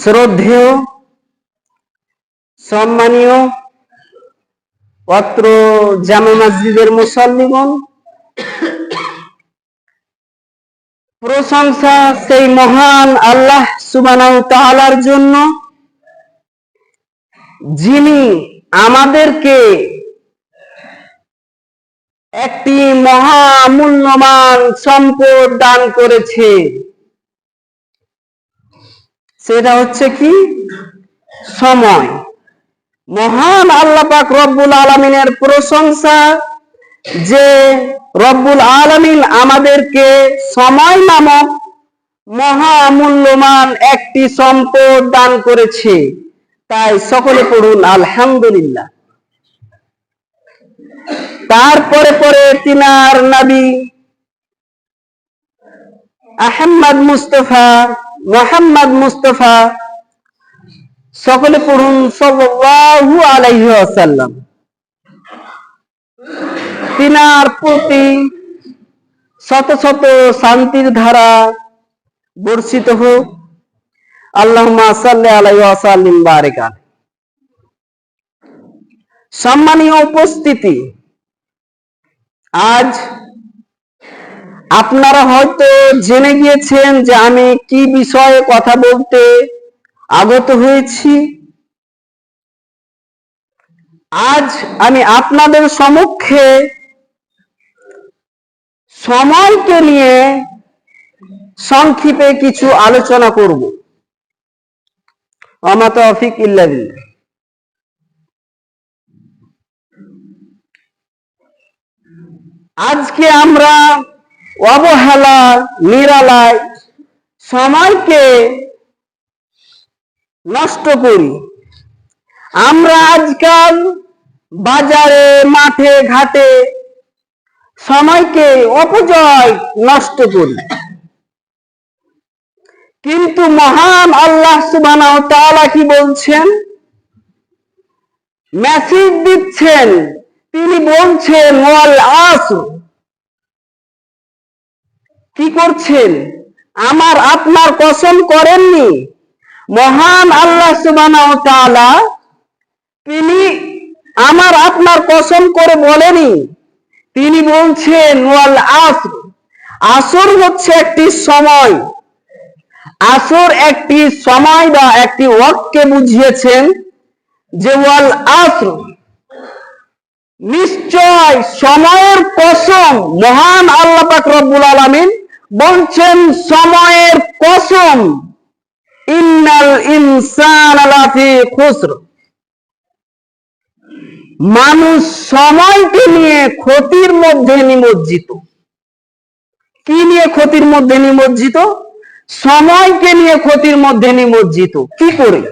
শ্রদ্ধেয়, সম্মানীয় অত্র জামা মসজিদের মুসল্লিগণ, প্রশংসা সেই মহান আল্লাহ সুবহানাহু তাআলার জন্য, যিনি আমাদেরকে একটি মহামূল্যবান সম্পদ দান করেছে। সেটা হচ্ছে কি? সময়। মহান আল্লাহ পাক রব্বুল আলমিনের প্রশংসা যে রব্বুল আলমিন আমাদেরকে সময় নামক মহামূল্যমান একটি সম্পদ দান করেছে। তাই সকলে পড়ুন, আলহামদুলিল্লাহ। তারপরে পরে তিনার নবী আহম্মদ মুস্তফা মোহাম্মদ মুস্তফা, সকলে পড়ুন সাল্লাল্লাহু আলাইহি ওয়াসাল্লাম। তিনার প্রতি শত শত শান্তির ধারা বর্ষিত হোক। আল্লাহুম্মা সাল্লি আলাইহি ওয়াসাল্লিম সম্মানীয় উপস্থিতি, আজ আপনারা হয়তো জেনে গিয়েছেন যে আমি কি বিষয়ে কথা বলতে আগত হয়েছি। আজ আমি আপনাদের সম্মুখে সময়কে নিয়ে সংক্ষেপে কিছু আলোচনা করব। আমা তৌফিক ইল্লা আজকে আমরা অবহেলা নিরালায় সময়কে নষ্ট করি। আমরা আজকাল বাজারে, মাঠে, ঘাটে সময়কে অপচয় নষ্ট করি। কিন্তু মহান আল্লাহ সুবহানাহু ওয়া তাআলা কি বলছেন? মেসেজ দিচ্ছেন। তিনি বলছেন, ওয়াল আসর কি করছেন? আমার আপনার কসম করেননি। মহান আল্লাহ সুবহানাহু তিনি আমার আপনার কসম করে বলেনি। তিনি বলছেন, ওয়াল আসর। আসর হচ্ছে একটি সময়। আসর একটি সময় বা একটি ওয়াক্তকে বুঝিয়েছেন যে ওয়াল আসর নিশ্চয় সময়ের কসম মহান আল্লাহ পাক রব্বুল আলামিন বলছেন সময়ের কসম। ইন্নাল ইনসান খুসর। মানুষ সময়কে নিয়ে ক্ষতির মধ্যে নিমজ্জিত। কি নিয়ে ক্ষতির মধ্যে নিমজ্জিত? সময়কে নিয়ে ক্ষতির মধ্যে নিমজ্জিত। কি করে?